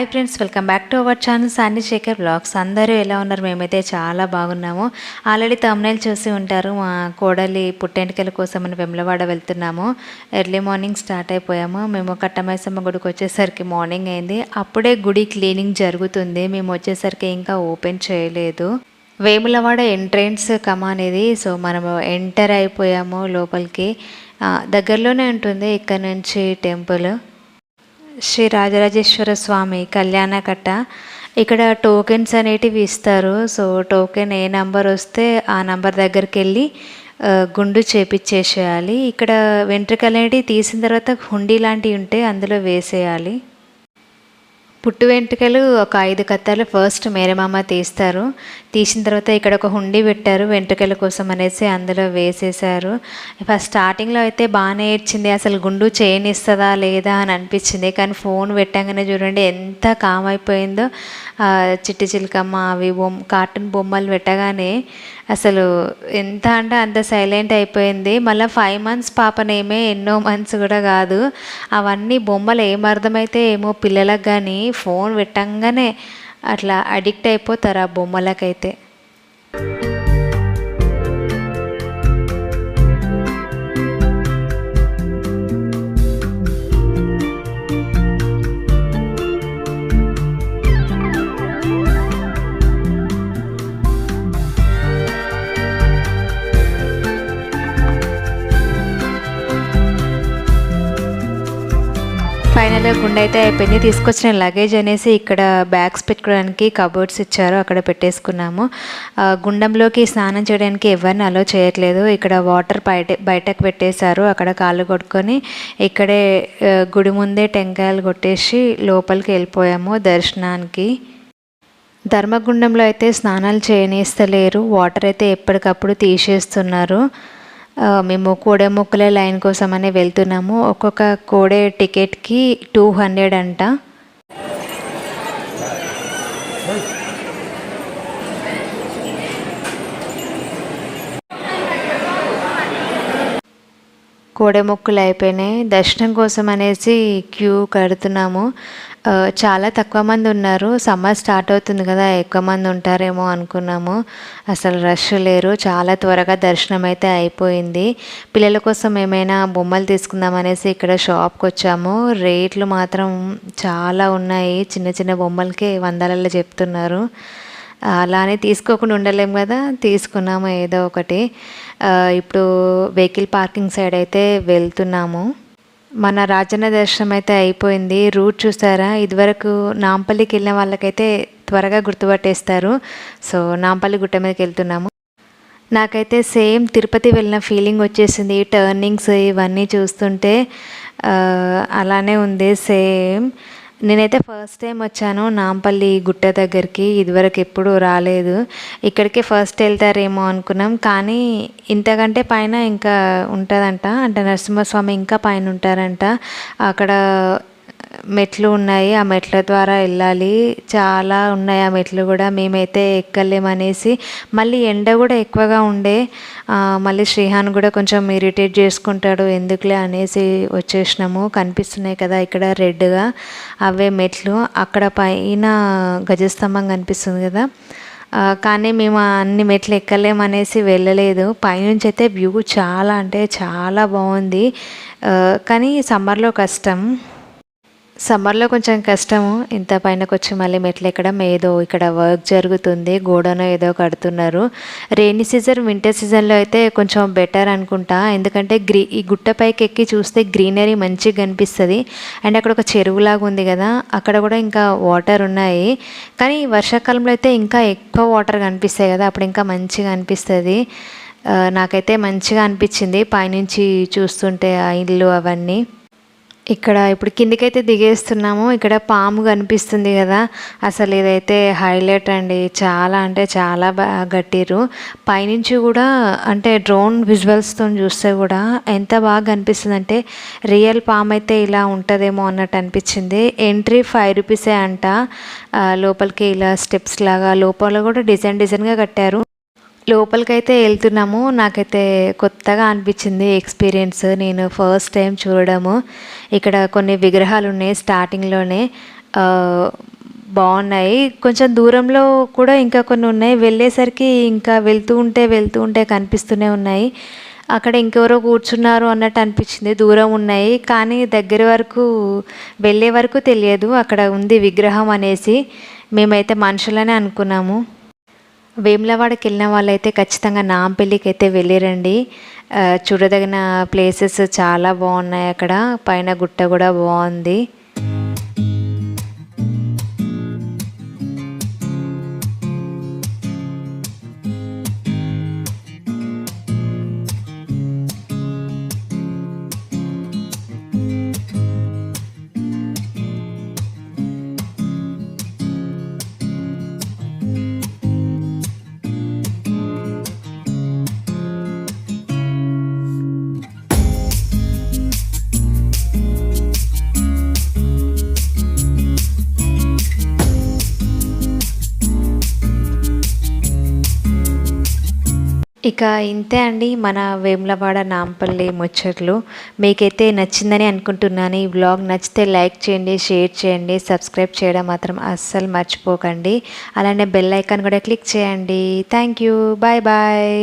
Hi friends welcome back to our channel Sanni Shekhar blogs అందరూ ఎలా ఉన్నారు? మేమైతే చాలా బాగున్నాము. ఆల్రెడీ తమ్నైల్ చూసి ఉంటారు. మా కోడలి పుట్టెంటికల కోసం మనం వెమ్లవాడ వెళ్తున్నాము. ఎర్లీ మార్నింగ్ స్టార్ట్ అయిపోయాము. మేము కట్టమైసమ్మ గుడికి వచ్చేసరికి మార్నింగ్ అయింది. అప్పుడే గుడి క్లీనింగ్ జరుగుతుంది. మేము వచ్చేసరికి ఇంకా ఓపెన్ చేయలేదు. వేములవాడ ఎంట్రెన్స్ కమా అనేది సో మనము ఎంటర్ అయిపోయాము లోపలికి. దగ్గరలోనే ఉంటుంది. ఇక్కడ నుంచి టెంపుల్ శ్రీ రాజరాజేశ్వర స్వామి కళ్యాణ కట్ట ఇక్కడ టోకెన్స్ అనేటివి ఇస్తారు. సో టోకెన్ ఏ నంబర్ వస్తే ఆ నంబర్ దగ్గరికి వెళ్ళి గుండు చేపించేసేయాలి ఇక్కడ వెంట్రుకలు అనేటివి తీసిన తర్వాత హుండీ లాంటివి ఉంటే అందులో వేసేయాలి. పుట్టు వెంట్రుకలు ఒక ఐదు కత్తాలు ఫస్ట్ మేరమామ తీస్తారు. తీసిన తర్వాత ఇక్కడ ఒక హుండీ పెట్టారు వెంట్రుకల కోసం అనేసి అందులో వేసేసారు ఫస్ట్ స్టార్టింగ్లో అయితే బాగానే ఏడ్చింది. అసలు గుండు చేయనిస్తుందా లేదా అని అనిపించింది. కానీ ఫోన్ పెట్టగానే చూడండి ఎంత కామ్ అయిపోయిందో. చిట్టి చిలకమ్మ అవి బొమ్మ కార్టూన్ బొమ్మలు పెట్టగానే అసలు ఎంత అంటే అంత సైలెంట్ అయిపోయింది. మళ్ళీ ఫైవ్ మంత్స్ పాపనేమే ఎన్నో మంత్స్ కూడా కాదు. అవన్నీ బొమ్మలు ఏం అర్థమైతే ఏమో పిల్లలకు కానీ ఫోన్ పెట్టంగానే అట్లా అడిక్ట్ అయిపోతారు ఆ బొమ్మలకైతే. ఫైనల్గా గుండె అయితే అయిపోయింది. తీసుకొచ్చిన లగేజ్ అనేసి ఇక్కడ బ్యాగ్స్ పెట్టుకోవడానికి కబోర్డ్స్ ఇచ్చారు. అక్కడ పెట్టేసుకున్నాము. ఆ, గుండంలోకి స్నానం చేయడానికి ఎవరిని అలో చేయట్లేదు. ఇక్కడ వాటర్ బయట బయటకు పెట్టేశారు. అక్కడ కాళ్ళు కొట్టుకొని ఇక్కడే గుడి ముందే టెంకాయలు కొట్టేసి లోపలికి వెళ్ళిపోయాము దర్శనానికి. ధర్మగుండంలో అయితే స్నానాలు చేయనిస్తలేరు. వాటర్ అయితే ఎప్పటికప్పుడు తీసేస్తున్నారు. మేము కోడే మొక్కల లైన్ కోసమనే వెళ్తున్నాము. ఒక్కొక్క కోడే టికెట్కి టూ హండ్రెడ్ అంట. కోడెమొక్కులు అయిపోయినాయి. దర్శనం కోసం అనేసి క్యూ కడుతున్నాము. చాలా తక్కువ మంది ఉన్నారు. సమ్మర్ స్టార్ట్ అవుతుంది కదా ఎక్కువ మంది ఉంటారేమో అనుకున్నాము. అసలు రష్ లేరు. చాలా త్వరగా దర్శనం అయితే అయిపోయింది. పిల్లల కోసం ఏమైనా బొమ్మలు తీసుకుందాం అనేసి ఇక్కడ షాప్కి వచ్చాము. రేట్లు మాత్రం చాలా ఉన్నాయి. చిన్న చిన్న బొమ్మలకి వందలలో చెప్తున్నారు. అలానే తీసుకోకుండా ఉండలేం కదా తీసుకున్నాము ఏదో ఒకటి. ఇప్పుడు వెహికల్ పార్కింగ్ సైడ్ అయితే వెళ్తున్నాము. మన రాజన్న దర్శనం అయితే అయిపోయింది. రూట్ చూసారా? ఇదివరకు నాంపల్లికి వెళ్ళిన వాళ్ళకైతే త్వరగా గుర్తుపట్టేస్తారు. సో నాంపల్లి గుట్ట మీదకి వెళ్తున్నాము. నాకైతే సేమ్ తిరుపతి వెళ్ళిన ఫీలింగ్ వచ్చేసింది. టర్నింగ్స్ ఇవన్నీ చూస్తుంటే అలానే ఉంది. సేమ్ నేనైతే ఫస్ట్ టైం వచ్చాను నాంపల్లి గుట్ట దగ్గరికి. ఇదివరకు ఎప్పుడూ రాలేదు. ఇక్కడికే ఫస్ట్ వెళ్తారేమో అనుకున్నాం. కానీ ఇంతకంటే పైన ఇంకా ఉంటుందంట. అంటే నరసింహస్వామి ఇంకా పైన ఉంటారంట. అక్కడ మెట్లు ఉన్నాయి. ఆ మెట్ల ద్వారా వెళ్ళాలి. చాలా ఉన్నాయి ఆ మెట్లు కూడా. మేమైతే ఎక్కలేమనేసి మళ్ళీ ఎండ కూడా ఎక్కువగా ఉండే. మళ్ళీ శ్రీహాన్ కూడా కొంచెం ఇరిటేట్ చేసుకుంటాడు. ఎందుకులే అనేసి వచ్చేసినాము. కనిపిస్తున్నాయి కదా ఇక్కడ రెడ్గా. అవే మెట్లు. అక్కడ పైన గజస్తంభం కనిపిస్తుంది కదా. కానీ మేము అన్ని మెట్లు ఎక్కలేమనేసి వెళ్ళలేదు. పైనుంచి అయితే వ్యూ చాలా అంటే చాలా బాగుంది. కానీ సమ్మర్లో కష్టం. సమ్మర్లో కొంచెం కష్టము. ఇంత పైనకు వచ్చి మళ్ళీ మెట్లు ఎక్కడం ఏదో ఇక్కడ వర్క్ జరుగుతుంది గోడను ఏదో కడుతున్నారు. రెయినీ సీజన్ వింటర్ సీజన్లో అయితే కొంచెం బెటర్ అనుకుంటా. ఎందుకంటే గ్రీ ఈ గుట్ట పైకి ఎక్కి చూస్తే గ్రీనరీ మంచిగా కనిపిస్తుంది. అండ్ అక్కడ ఒక చెరువులాగా ఉంది కదా అక్కడ కూడా ఇంకా వాటర్ ఉన్నాయి. కానీ వర్షాకాలంలో అయితే ఇంకా ఎక్కువ వాటర్ కనిపిస్తాయి కదా అప్పుడు ఇంకా మంచిగా అనిపిస్తుంది. నాకైతే మంచిగా అనిపించింది. పైనుంచి చూస్తుంటే ఆ ఇల్లు అవన్నీ. ఇక్కడ ఇప్పుడు కిందికైతే దిగేస్తున్నాము. ఇక్కడ పాము కనిపిస్తుంది కదా. అసలు ఇదైతే హైలైట్ అండి. చాలా అంటే చాలా బాగా గట్టిరు పైనుంచి కూడా అంటే డ్రోన్ విజువల్స్తో చూస్తే కూడా ఎంత బాగా కనిపిస్తుంది అంటే రియల్ పాము అయితే ఇలా ఉంటుందేమో అన్నట్టు అనిపించింది. ఎంట్రీ ఫైవ్ రూపీసే అంట. లోపలికి ఇలా స్టెప్స్ లాగా లోపల కూడా డిజైన్ డిజైన్గా కట్టారు. లోపలికైతే వెళ్తున్నాము. నాకైతే కొత్తగా అనిపించింది ఎక్స్పీరియన్స్. నేను ఫస్ట్ టైం చూడడము. ఇక్కడ కొన్ని విగ్రహాలు ఉన్నాయి స్టార్టింగ్లోనే. బాగున్నాయి. కొంచెం దూరంలో కూడా ఇంకా కొన్ని ఉన్నాయి. వెళ్ళేసరికి ఇంకా వెళ్తూ ఉంటే వెళ్తూ ఉంటే కనిపిస్తూనే ఉన్నాయి. అక్కడ ఇంకెవరో కూర్చున్నారు అన్నట్టు అనిపించింది. దూరం ఉన్నాయి. కానీ దగ్గర వరకు వెళ్ళే వరకు తెలియదు. అక్కడ ఉంది విగ్రహం అనేసి. మేమైతే మనుషులనే అనుకున్నాము. వేములవాడకి వెళ్ళిన వాళ్ళైతే ఖచ్చితంగా నాంపల్లికి అయితే వెళ్ళిరండి. చూడదగిన ప్లేసెస్ చాలా బాగున్నాయి అక్కడ పైన గుట్ట కూడా బాగుంది. ఇక ఇంతే అండి. మన వేములవాడ నాంపల్లి ముచ్చట్లు. మీకైతే నచ్చిందని అనుకుంటున్నాను. ఈ వ్లాగ్ నచ్చితే లైక్ చేయండి షేర్ చేయండి సబ్స్క్రైబ్ చేయడం మాత్రం అస్సలు మర్చిపోకండి. అలానే బెల్ ఐకాన్ కూడా క్లిక్ చేయండి. Thank you. Bye bye.